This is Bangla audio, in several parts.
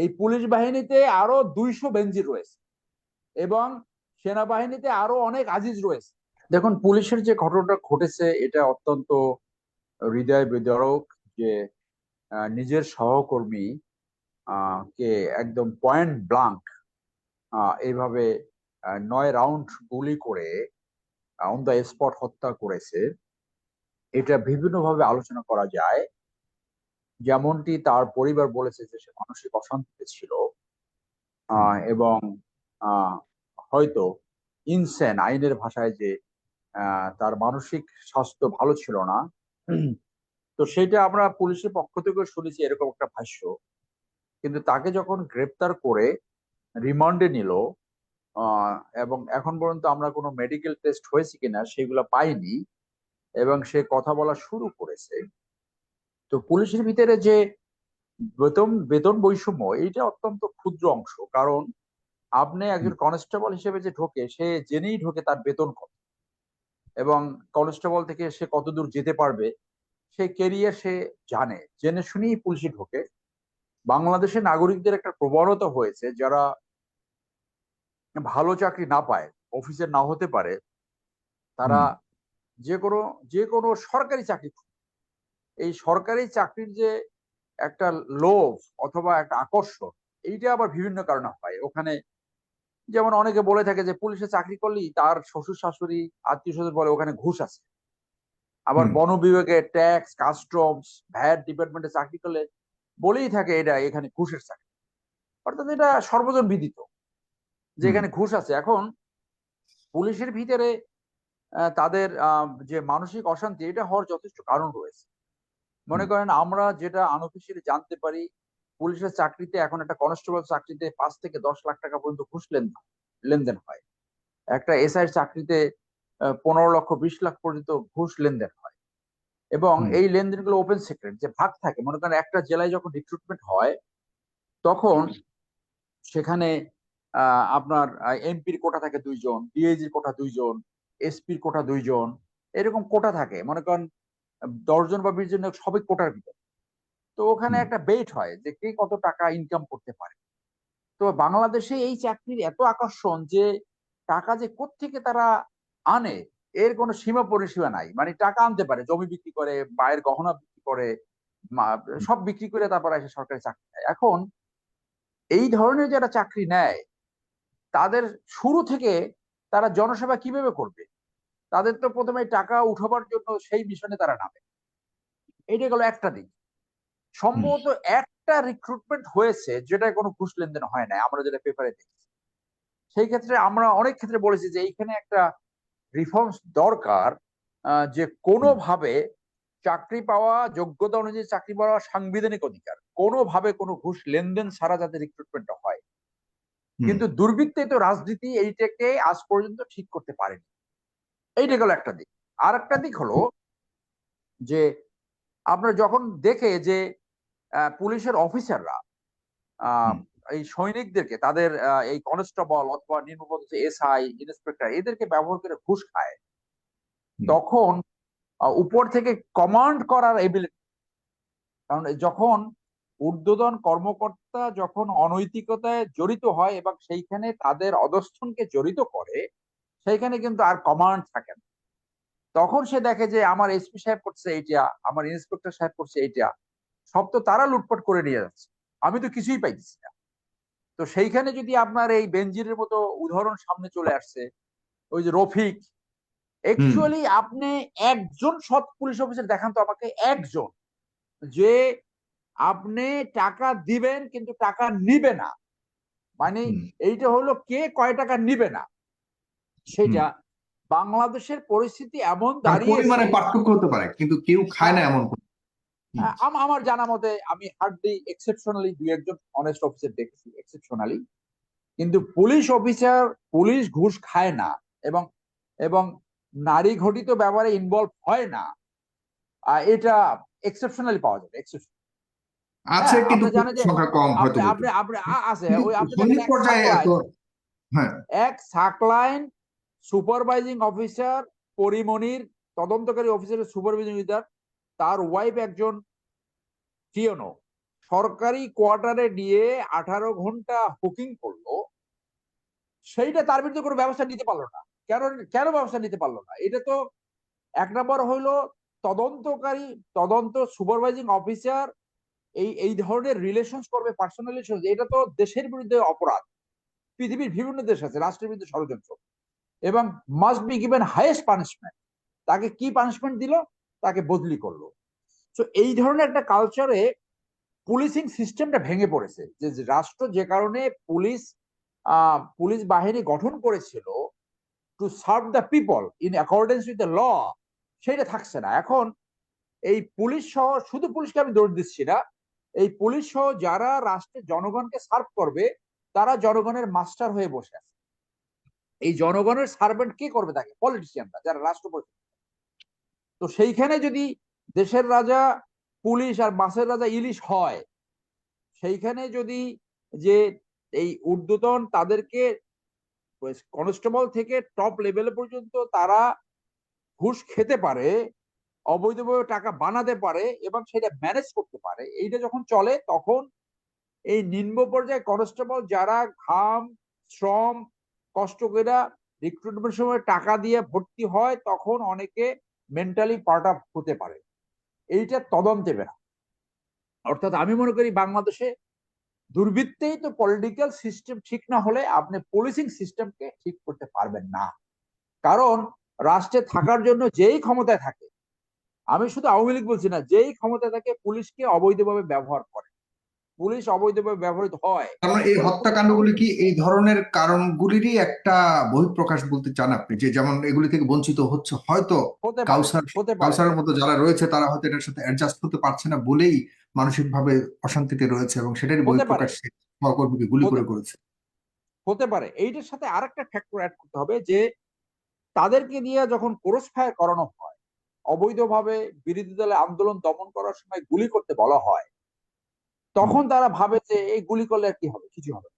এই পুলিশ বাহিনীতে আরও দুইশো বেঞ্জির রয়েছে এবং সেনাবাহিনীতে আরও অনেক আজিজ রয়েছে। দেখুন, পুলিশের যে ঘটনাটা ঘটেছে, এটা অত্যন্ত হৃদয় বিদারক যে নিজের সহকর্মী কে একদম পয়েন্ট ব্লাঙ্ক এইভাবে নয় রাউন্ড গুলি করে অন দ্য স্পট হত্যা করেছে। এটা বিভিন্নভাবে আলোচনা করা যায়। যেমনটি তার পরিবার বলেছে যে সে মানসিক অশান্তিতে ছিল এবং হয়তো ইনসেন আইনের ভাষায় যে তার মানসিক স্বাস্থ্য ভালো ছিল না। তো সেটা আমরা পুলিশের পক্ষ থেকে শুনেছি এরকম একটা ভাষ্য। কিন্তু তাকে যখন গ্রেপ্তার করে রিমান্ডে নিল আহ, এবং এখন পর্যন্ত আমরা কোনো মেডিকেল টেস্ট হয়েছে কিনা সেগুলো পাইনি এবং সে কথা বলা শুরু করেছে তো পুলিশের ভিতরে যে বেতন বেতন বৈষম্য এইটা অত্যন্ত ক্ষুদ্র অংশ। কারণ আপনি একজন কনস্টেবল হিসেবে যে ঢোকে সে জেনেই ঢোকে তার বেতন কত। এবং কনস্টেবল থেকে সে কতদূর যেতে পারবে সে কেরিয়ার সে জানে। জেনে শুনেই পুলিশে ঢোকে। বাংলাদেশের নাগরিকদের একটা প্রবণতা হয়েছে যারা ভালো চাকরি না পায় অফিসে না হতে পারে তারা যে কোনো যে কোনো সরকারি চাকরি। এই সরকারি চাকরির যে একটা লোভ অথবা একটা আকর্ষণ এইটা আবার বিভিন্ন কারণে হয়। ওখানে যেমন অনেকে বলে থাকে যে পুলিশে চাকরি করলেই তার শ্বশুর শাশুড়ি আত্মীয় স্বজন বলে ওখানে ঘুষ আছে। আবার বন বিভাগে ট্যাক্স কাস্টমস ভ্যাট ডিপার্টমেন্টে চাকরি করলে বলেই থাকে এটা এখানে ঘুষের চাকরি। অর্থাৎ এটা সর্বজন বিদিত যে এখানে ঘুষ আছে। এখন পুলিশের ভিতরে তাদের আহ, যে মানসিক অশান্তি এটা হওয়ার যথেষ্ট কারণ রয়েছে। মনে করেন আমরা যেটা আনঅফিসিয়ালি জানতে পারি পুলিশের চাকরিতে এখন একটা কনস্টেবল চাকরিতে পাঁচ থেকে দশ লাখ টাকা পর্যন্ত ঘুষ লেনদেন লেনদেন হয়। একটা এসআই চাকরিতে পনেরো লক্ষ বিশ লাখ পর্যন্ত ঘুষ লেনদেন হয়। এবং। এই লেনদেনগুলো ওপেন সিক্রেট যে ভাগ থাকে মনে করেন একটা জেলায় যখন রিক্রুটমেন্ট হয় তখন সেখানে আহ, আপনার এমপির কোটা থাকে দুইজন ডিএজির কোটা দুইজন এসপির কোটা দুইজন এরকম কোটা থাকে। মনে করেন দশজন বা বিশ জন সবই কোটার ভিতরে। তো ওখানে একটা বেট হয় যে কে কত টাকা ইনকাম করতে পারে। তো বাংলাদেশে এই চাকরির এত আকর্ষণ যে টাকা যে কোত্থেকে তারা আনে এর কোনো সীমা পরিসীমা নাই। মানে টাকা আনতে পারে জমি বিক্রি করে মায়ের গহনা বিক্রি করে মা- সব বিক্রি করে তারপর এসে সরকারি চাকরি নেয়। এখন এই ধরনের যারা চাকরি নেয় তাদের শুরু থেকে তারা জনসেবা কীভাবে করবে? তাদের তো প্রথমে টাকা উঠাবার জন্য সেই মিশনে তারা নামে। এইটা গেল একটা দিক। সম্ভবত একটা রিক্রুটমেন্ট হয়েছে যেটা কোনো ঘুষ লেনদেন হয় না আমরা যেটা পেপারে দেখছি। সেই ক্ষেত্রে আমরা অনেক ক্ষেত্রে বলেছি যে এইখানে একটা রিফর্মস দরকার যে কোনোভাবে চাকরি পাওয়া যোগ্যতা অনুযায়ী চাকরি পাওয়া সাংবিধানিক অধিকার কোনোভাবে কোনো ঘুষ লেনদেন ছাড়া যাতে রিক্রুটমেন্ট হয়। কিন্তু দুর্বৃত্তায়িত রাজনীতি এইটাকে আজ পর্যন্ত ঠিক করতে পারেনি। এইটা গেল একটা দিক। আর একটা দিক হলো যে আপনার যখন দেখে যে পুলিশের অফিসাররা এই সৈনিকদেরকে তাদের এই কনস্টেবল অথবা নিম্নপদস্থ এসআই ইন্সপেক্টর এদেরকে ব্যবহার করে ঘুষ খায় তখন উপর থেকে কমান্ড করার এবিলিটি কারণ যখন ঊর্ধ্বতন কর্মকর্তা যখন অনৈতিকতায় জড়িত হয় এবং সেইখানে তাদের অধস্থনকে জড়িত করে সেইখানে কিন্তু আর কমান্ড থাকে না। তখন সে দেখে যে আমার এসপি সাহেব করছে এইটা আমার ইন্সপেক্টর সাহেব করছে এইটা সব তো তারা লুটপাট করে নিয়ে যাচ্ছে। আমি তো কিছুই পাইতেছি না। তো সেইখানে যদি আপনার এই বেনজিরের মতো উদাহরণ সামনে চলে আসছে ওই যে রফিক অ্যাকচুয়ালি আপনি একজন সৎ পুলিশ অফিসার দেখান তো আমাকে একজন যে আপনি টাকা দিবেন কিন্তু টাকা নিবে না। মানে এইটা হলো কে কয় টাকা নিবে না। সেটা বাংলাদেশের পরিস্থিতি এমন তার দাঁড়িয়েছে পরিমাণে পার্থক্য হতে পারে কিন্তু কেউ খায় না এমন। আ- আম- আমার জানা মতে আমি হার্ডলি এক্সেপশনালি দুই একজন অনেস্ট অফিসার দেখেছি এক্সেপশনালি কিন্তু পুলিশ অফিসার পুলিশ ঘুষ খায় না এবং এবং নারী ঘটিত ব্যবহারে ইনভলভ হয় না। এটা এক্সেপশনালি পাওয়া যাবে exception। আছে হ্যাঁ, কিন্তু সংখ্যা কম হয়তো আপনি আপনি আছে ওই আপনি এক সাকলাইন- হ্যাঁ। এক সাকলাইন সুপারভাইজিং অফিসার পরিমনির তদন্তকারী অফিসারের সুপারভাইজিং অফিসার, তার ওয়াইফ একজন টিওনো সরকারি কোয়ার্টারে নিয়ে আঠারো ঘণ্টা হুকিং করল, সেইটা তার বিরুদ্ধে কোনো ব্যবস্থা নিতে পারল না। কেন কেন ব্যবস্থা নিতে পারল না? এটা তো এক নম্বর হইল তদন্তকারী, তদন্ত সুপারভাইজিং অফিসার এই এই ধরনের রিলেশনস করবে পার্সোনাল রিলেশন এটা তো দেশের বিরুদ্ধে অপরাধ। পৃথিবীর বিভিন্ন দেশ আছে, রাষ্ট্রের বিরুদ্ধে ষড়যন্ত্র। এবং must be given highest punishment তাকে কি পানিশমেন্ট দিল? তাকে বদলি করল। তো এই ধরনের একটা কালচারে পুলিশিং সিস্টেমটা ভেঙে পড়েছে। যে রাষ্ট্র যে কারণে পুলিশ পুলিশ বাহিনী গঠন করেছিল to serve the people in accordance with the law সেটা থাকছে না। এখন এই পুলিশ সহ, শুধু পুলিশকে আমি দৌড় দিচ্ছি না, এই পুলিশ সহ যারা রাষ্ট্রের জনগণকে সার্ভ করবে, তারা জনগণের মাস্টার হয়ে বসে আছে। এই জনগণের সার্ভেন্ট কে করবে তাকে? পলিটিশিয়ানরা যারা রাষ্ট্রপতি। তো সেইখানে যদি দেশের রাজা, পুলিশ আর মাসের রাজা ইলিশ হয়, সেইখানে যদি যে এই ঊর্ধ্বতন তাদেরকে কনস্টেবল থেকে টপ লেভেলে পর্যন্ত তারা ঘুষ খেতে পারে, অবৈধভাবে টাকা বানাতে পারে এবং সেটা ম্যানেজ করতে পারে, এইটা যখন চলে তখন এই নিম্ন পর্যায়ে কনস্টেবল যারা ঘাম, শ্রম কষ্ট করে রিক্রুটমেন্ট সময় টাকা দিয়ে ভর্তি হয়, তখন অনেকে মেন্টালি পার্ট আপ হতে পারে। এইটা তদন্তে বেড়া অর্থাৎ আমি মনে করি বাংলাদেশে দুর্বৃত্তেই তো পলিটিক্যাল সিস্টেম ঠিক না হলে আপনি পুলিশিং সিস্টেমকে ঠিক করতে পারবেন না। কারণ রাষ্ট্রে থাকার জন্য যেই ক্ষমতায় থাকে, আমি শুধু আওয়ামী লীগ বলছি না, যেই ক্ষমতায় থাকে, পুলিশকে অবৈধভাবে ব্যবহার করে। পুলিশ অবৈধভাবে ব্যবহৃত হয়। মানে এই হত্যাকাণ্ডগুলি কি এই ধরনের কারণগুলিরই একটা বহিঃপ্রকাশ বলতে চান আপনি? যে যেমন এগুলি থেকে বঞ্চিত হচ্ছে হয়তো কাউসার কাউসারের মতো যারা রয়েছে তারা হয়তো এটার সাথে অ্যাডজাস্ট হতে পারছে না বলেই মানসিকভাবে অশান্তিতে রয়েছে এবং সেটারই। বহিঃপ্রকাশ সহকর্মীকে গুলি করে। করেছে। হতে পারে। এইটার সাথে আরেকটা ফ্যাক্টর অ্যাড করতে হবে যে তাদেরকে দিয়ে যখন ক্রস ফায়ার করানো হয় অবৈধভাবে বিরোধী দলে আন্দোলন দমন করার সময় গুলি করতে বলা হয় তখন তারা ভাবে যে এই গুলি করলে কি হবে? কিছু হবে।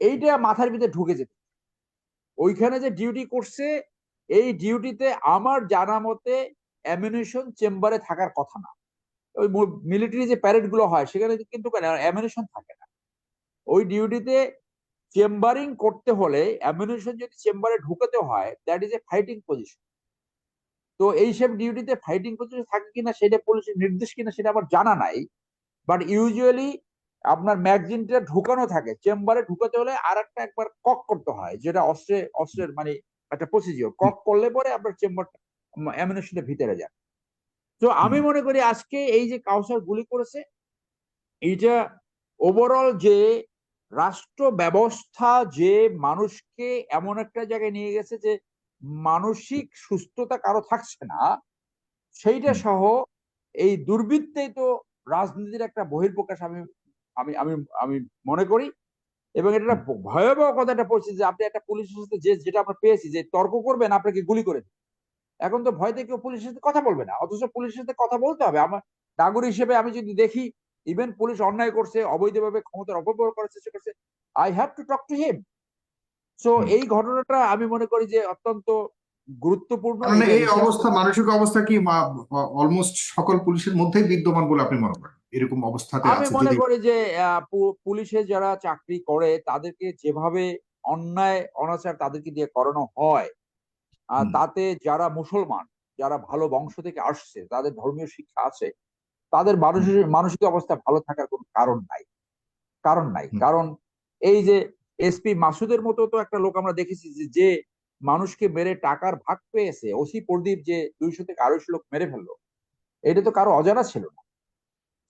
এইটা মাথার ভিতরে ঢুকে যেত। ওইখানে যে ডিউটি করছে, এই ডিউটিতে আমার জানা মতে অ্যামিনেশন চেম্বারে থাকার কথা না। ওই মিলিটারি যে প্যারেডগুলো হয়, সেখানে কিন্তু অ্যামিনেশন থাকে না। ওই ডিউটিতে চেম্বারিং করতে হলে অ্যামিনেশন যদি চেম্বারে ঢুকাতে হয় that is a fighting position তো এইসব ডিউটিতে ফাইটিং পজিশন থাকে কিনা, সেটা পুলিশের নির্দেশ কিনা, সেটা আমার জানা নাই। বাট ইউজুয়ালি আপনার ম্যাগজিনটা ঢুকানো থাকে। চেম্বারে ঢুকাতে হলে আর একটা একবার কক করতে হয় যেটা অস্ত্রে অস্ত্রের মানে একটা প্রসিজিওর কক করলে পরে আপনার চেম্বারটা অ্যামিনেশনটা ভিতরে যায়। তো আমি মনে করি আজকে এই যে কাউসার গুলি করেছে এইটা ওভারঅল যে রাষ্ট্র ব্যবস্থা যে মানুষকে এমন একটা জায়গায় নিয়ে গেছে যে মানসিক সুস্থতা কারও থাকছে না সেইটা সহ এই দুর্বৃত্তেই তো রাজনীতির একটা বহির্প্রকাশ আমি আমি আমি আমি মনে করি এবং এটা একটা ভয়াবহ কথাটা পড়ছি যে আপনি একটা পুলিশের সাথে যে যেটা আমরা পেয়েছি যে তর্ক করবেন আপনাকে গুলি করে এখন তো ভয়তে কেউ পুলিশের সাথে কথা বলবে না অথচ পুলিশের সাথে কথা বলতে হবে। আমার নাগরিক হিসেবে আমি যদি দেখি ইভেন পুলিশ অন্যায় করছে অবৈধভাবে ক্ষমতার অপব্যবহার করার চেষ্টা করছে I have to talk to him. So এই ঘটনাটা আমি মনে করি যে অত্যন্ত গুরুত্বপূর্ণ মানে এই অবস্থা মানসিক অবস্থা কি অলমোস্ট সকল পুলিশের মধ্যেই বিদ্যমান বলে আপনি মনে করেন? এরকম অবস্থাতে আমি মনে করি যে পুলিশে যারা চাকরি করে তাদেরকে যেভাবে অন্যায় অনাচার তাদেরকে দিয়ে করানো হয় তাতে যারা মুসলমান যারা ভালো বংশ থেকে আসছে তাদের ধর্মীয় শিক্ষা আছে তাদের মানসিক মানসিক অবস্থা ভালো থাকার কোনো কারণ নাই। কারণ নাই। কারণ এই যে এসপি মাসুদের মতো তো একটা লোক আমরা দেখেছি যে মানুষকে মেরে টাকার ভাগ পেয়েছে। ওসি প্রদীপ যে দুইশো থেকে আড়াইশো লোক মেরে ফেলল এটা তো কারও অজানা ছিল না।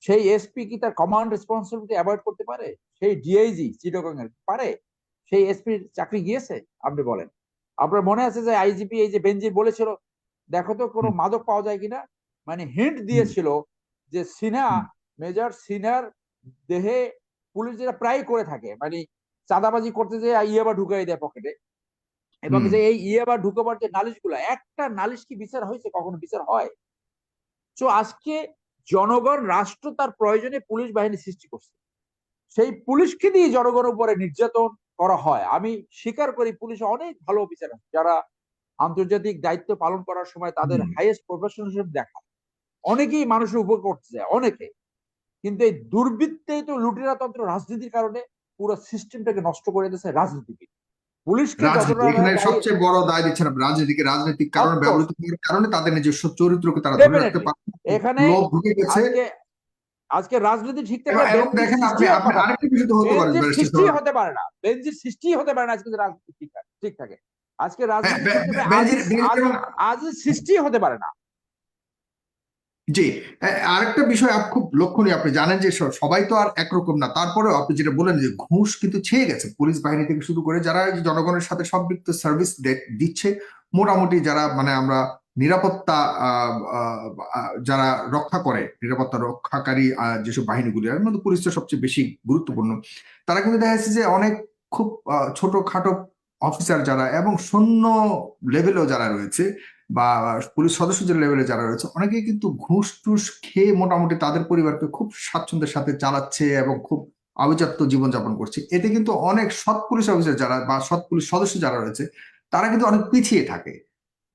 সেই এসপি কি তার কমান্ড রেসপন্সিবিলিটি অ্যাভয়েড করতে পারে? সেই ডিআইজি চিটগং এর পারে? সেই এসপির চাকরি গিয়েছে? আপনি বলেন। আপনার মনে আছে যে আইজিপি এই যে বেঞ্জির বলেছিল দেখো তো কোনো মাদক পাওয়া যায় কিনা? মানে হিন্ট দিয়েছিল যে সিনা মেজর সিনার দেহে পুলিশ যেটা প্রায় করে থাকে মানে চাঁদাবাজি করতে যে ইয়াবা ঢুকাই দেয় পকেটে এবং যে এই ইয়াবা ঢুকাবার যে নালিশগুলো একটা নালিশ কি বিচার হয়েছে? কখনো বিচার হয়? তো আজকে জনগণ রাষ্ট্র তার প্রয়োজনে পুলিশ বাহিনী সৃষ্টি করছে। সেই পুলিশকে দিয়ে জনগণের উপরে নির্যাতন করা হয়। আমি স্বীকার করি পুলিশে অনেক ভালো অফিসার আছে। যারা আন্তর্জাতিক দায়িত্ব পালন করার সময় তাদের। হাইয়েস্ট প্রফেশনালিজম দেখায়। অনেকেই মানুষের উপর করতে যায় অনেকে। কিন্তু এই দুর্বৃত্তেই তো লুটেরা তন্ত্র রাজনীতির কারণে পুরো সিস্টেমটাকে নষ্ট করে দিয়েছে রাজনীতিবিদ। পুলিশকে এখানে সবচেয়ে বড় দায় দিচ্ছেন রাজনীতিকে রাজনৈতিক কারণে ব্যবহৃত করার কারণে তাদের নিজস্ব চরিত্রকে তারা ধরে রাখতে পারে এখানে লোভ ঢুকে গেছে। আজকে রাজনীতি ঠিক বেঞ্জির দেখেন আপনি আপনি আরেকটা বিষয় তো হতে পারে সৃষ্টি হতে পারে না। বেঞ্জির সৃষ্টি হতে পারে না আজকে রাজনীতি ঠিক থাকে আজকে হ্যাঁ, রাজনীতি আজ সৃষ্টি হতে পারে না। জি আরেকটা বিষয় আপ- খুব লক্ষণীয়, আপনি জানেন যে সবাই তো আর একরকম না। তারপরেও আপনি যেটা বলেন যে ঘুষ কিন্তু ছেয়ে গেছে। পুলিশ বাহিনী থেকে শুরু করে যারা জনগণের সাথে সম্পৃক্ত সার্ভিস দিচ্ছে, মোটামুটি যারা মানে আমরা নিরাপত্তা যারা রক্ষা করে, নিরাপত্তা রক্ষাকারী যেসব বাহিনীগুলি, এর মধ্যে পুলিশটা সবচেয়ে বেশি গুরুত্বপূর্ণ। তারা কিন্তু দেখা যাচ্ছে যে অনেক খুব ছোটখাটো অফিসার যারা এবং সৈন্য লেভেলেও যারা রয়েছে বা পুলিশ সদস্য যে লেভেলে যারা রয়েছে অনেকেই কিন্তু ঘুষ টুস খেয়ে মোটামুটি তাদের পরিবারকে খুব স্বাচ্ছন্দ্যের সাথে চালাচ্ছে এবং খুব আভিজাত্য জীবনযাপন করছে। এতে কিন্তু অনেক সৎ পুলিশ অফিসার যারা বা সৎ পুলিশ সদস্য যারা রয়েছে তারা কিন্তু অনেক পিছিয়ে থাকে।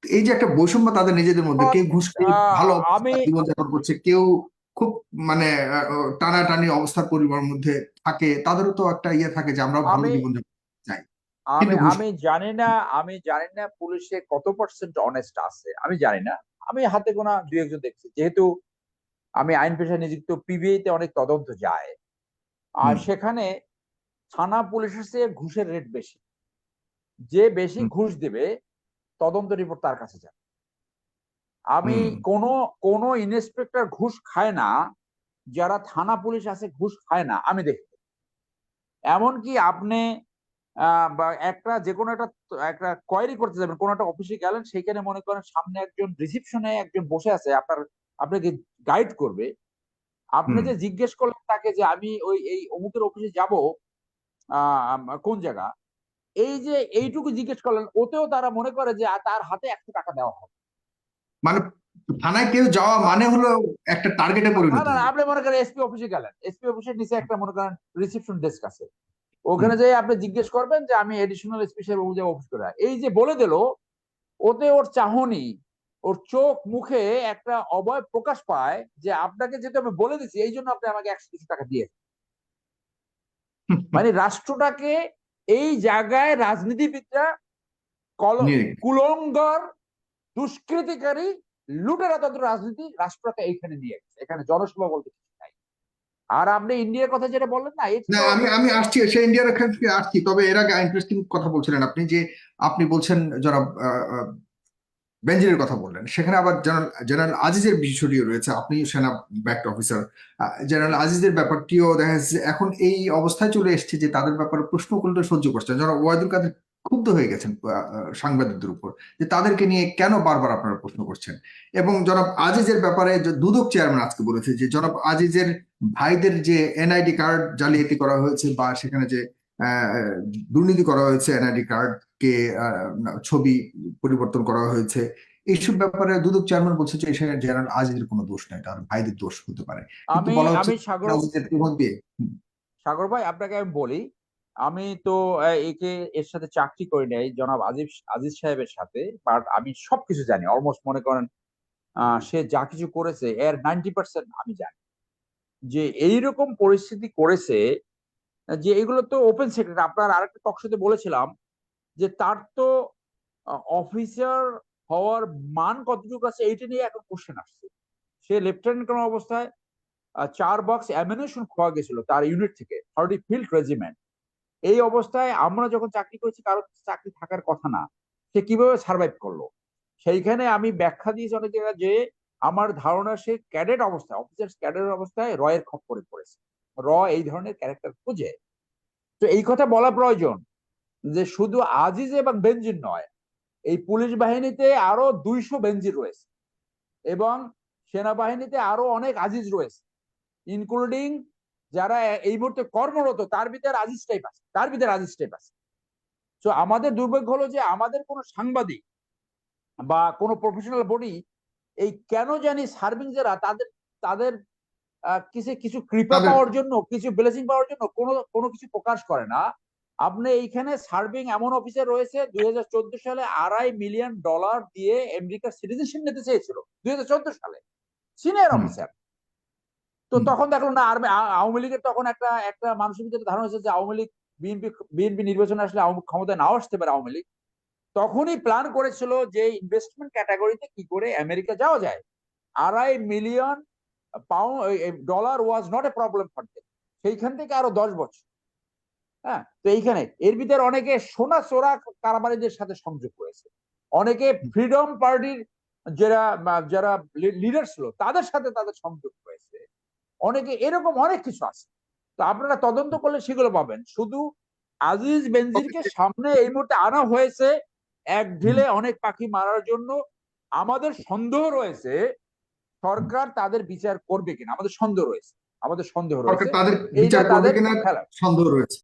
এই যে একটা বৈষম্য তাদের নিজেদের মধ্যে কেউ ঘুষ খেয়ে ভালো জীবনযাপন করছে কেউ খুব মানে টানাটানি অবস্থার পরিবারের মধ্যে থাকে তাদেরও তো একটা ইয়ে থাকে যে আমরা ভালো জীবনযাপন আমি আমি জানি না আমি জানি না পুলিশে কত পার্সেন্ট অনেস্ট আছে আমি জানি না। আমি হাতে গোনা দু একজন দেখছি যেহেতু আমি আইন পেশায় নিযুক্ত পিবিআই তে অনেক তদন্ত যায়। আর সেখানে থানা পুলিশের চেয়ে ঘুষের রেট বেশি। যে বেশি ঘুষ দেবে তদন্ত রিপোর্ট তার কাছে যাবে। আমি। কোনো কোনো ইন্সপেক্টর ঘুষ খায় না যারা থানা পুলিশ আছে ঘুষ খায় না আমি দেখি। এমনকি আপনি বা একটা যে কোনো একটা একটা কোয়ারি করতে যাবেন কোনো একটা অফিসে গেলেন সেখানে মনে করেন সামনে একজন রিসিপশনে একজন বসে আছে আপনার আপনাকে গাইড করবে। আপনি যে জিজ্ঞেস করলেন তাকে যে আমি ওই এই অমুকের অফিসে যাব কোন জায়গা? এই যে এইটুকু জিজ্ঞেস করলেন ওতেও তারা মনে করে যে তার হাতে একশো টাকা দেওয়া হবে। মানে থানায় কেউ যাওয়া মানে হলো একটা টার্গেটে পরিণত। না, আপনি মনে করেন এসপি অফিসে গেলেন এসপি অফিসের নিচে একটা মনে করেন রিসেপশন ডেস্ক আছে। ওখানে যে আপনি জিজ্ঞেস করবেন যে আমি এডিশনাল সাহেব অমুক জায়গায় অফিস করে। এই যে বলে দিল ওতে ওর চাহনি ওর চোখ মুখে একটা অবয় প্রকাশ পায় যে আপনাকে যেহেতু আমি বলে দিচ্ছি এই জন্য আপনি আমাকে একশো কিছু টাকা দিয়ে মানে রাষ্ট্রটাকে এই জায়গায় রাজনীতিবিদরা কল কুলঙ্গর দুষ্কৃতিকারী লুটেরা তন্ত্র রাজনীতি রাষ্ট্রকে এইখানে নিয়ে গেছে। এখানে জনসভা বলতে আর আপনি ইন্ডিয়ার কথা যেটা বললেন না না আমি আমি আসছি সেই ইন্ডিয়ার ক্ষেত্রে আসছি। তবে এর আগে ইন্টারেস্টিং কথা বলছিলেন আপনি যে আপনি বলছেন যারা বেঞ্জিনের কথা বললেন। সেখানে আবার জেনারেল জেনারেল আজিজের বিষয়টিও রয়েছে। আপনি সেনা ব্যাক্ট অফিসার জেনারেল আজিজের ব্যাপারটিও দেখা যাচ্ছে এখন এই অবস্থায় চলে এসেছে যে তাদের ব্যাপারে প্রশ্ন করলে সহ্য করছেন যারা ওয়াইদুল কাদের ক্ষুব্ধ হয়ে গেছেন সাংবাদিকদের উপর যে তাদেরকে নিয়ে কেন বারবার আপনারা প্রশ্ন করছেন? এবং জনাব আজিজের ব্যাপারে যে দুদক চেয়ারম্যান আজকে বলেছে যে জনাব আজিজের ভাইদের যে এনআইডি কার্ড জালিয়াতি করা হয়েছে বা সেখানে যে দুর্নীতি করা হয়েছে এনআইডি কার্ড কে আহ, ছবি পরিবর্তন করা হয়েছে এইসব ব্যাপারে দুদক চেয়ারম্যান বলছে যে এখানে জেনারেল আজিজের কোনো দোষ নাই তার ভাইদের দোষ হতে পারে। আমি আমি সাগর সাগর ভাই আপনাকে আমি বলি আমি তো একে, এর সাথে চাকরি করি নাই, জনাব আজিজ আজিজ সাহেবের সাথে বাট আমি সবকিছু জানি অলমোস্ট মনে করেন সে যা কিছু করেছে, এর নাইনটি পার্সেন্ট আমি জানি। যে এইরকম পরিস্থিতি করেছে, যে এগুলো তো ওপেন সিক্রেট আপনার আরেকটা টকশোতে বলেছিলাম, যে তার তো অফিসার হওয়ার মান কতটুকু আছে, এইটা নিয়ে এখন কোশ্চেন আসছে। সে লেফটেন্যান্ট কোনো অবস্থায় চার বক্স অ্যামিনেশন খোয়া গেছিল তার ইউনিট থেকে থার্টি ফিল্ড রেজিমেন্ট এই অবস্থায় আমরা যখন চাকরি করেছি, কারও চাকরি থাকার কথা না, সে কীভাবে সার্ভাইভ করল? সেইখানে আমি ব্যাখ্যা দিয়েছি অনেক জায়গায় যে, আমার ধারণা সে ক্যাডেট অবস্থায় অফিসার ক্যাডেট অবস্থায় রয়ের খপ্পরে পড়েছে। র এই ধরনের ক্যারেক্টার খুঁজে। তো এই কথা বলা প্রয়োজন যে, শুধু আজিজ এবং বেঞ্জিন নয়, এই পুলিশ বাহিনীতে আরও দুইশো বেঞ্জির রয়েছে এবং সেনাবাহিনীতে আরও অনেক আজিজ রয়েছে ইনক্লুডিং যারা এই মুহূর্তে কর্মরত তার ভিতরে আজিজ টাইপ আছে তার ভিতরে আজিজ টাইপ আছে। তো আমাদের দুর্ভাগ্য হলো যে আমাদের কোনো সাংবাদিক বা কোনো প্রফেশনাল বডি এই কেন জানি সার্ভিং যারা তাদের তাদের কিছু কিছু কৃপা পাওয়ার জন্য কিছু ব্লেসিং পাওয়ার জন্য কোনো কোনো কিছু প্রকাশ করে না। আপনি এইখানে সার্ভিং এমন অফিসার রয়েছে দুই হাজার চোদ্দ সালে আড়াই মিলিয়ন ডলার দিয়ে আমেরিকার সিটিজেনশিপ নিতে চেয়েছিল দুই হাজার চোদ্দ সালে। সিনিয়র অফিসার তো তখন দেখল না আর আওয়ামী লীগের তখন একটা একটা মানুষের ভিতরে ধারণা হচ্ছে যে আওয়ামী লীগ বিএনপি বিএনপি নির্বাচনে আসলে ক্ষমতায় নাও আসতে পারে আওয়ামী লীগ। তখনই প্ল্যান করেছিল যে ইনভেস্টমেন্ট ক্যাটাগরিতে কি করে আমেরিকা যাওয়া যায়। আড়াই million pound dollar was not a problem for them সেইখান থেকে আরও দশ বছর। হ্যাঁ তো এইখানে। এর ভিতরে অনেকে সোনা চোরা কারবারিদের সাথে সংযোগ করেছে। অনেকে ফ্রিডম পার্টির যারা যারা লিডার ছিল তাদের সাথে তাদের সংযোগ রয়েছে অনেকে এরকম অনেক কিছু আছে। তো আপনারা তদন্ত করলে সেগুলো পাবেন। শুধু আজিজ বেনজিরকে সামনে এই মুহূর্তে আনা হয়েছে। এক ঢিলে অনেক পাখি মারার জন্য। আমাদের সন্দেহ রয়েছে সরকার তাদের বিচার করবে কিনা? আমাদের সন্দেহ রয়েছে। আমাদের সন্দেহ রয়েছে। তাদের বিচার করবে কিনা সন্দেহ রয়েছে।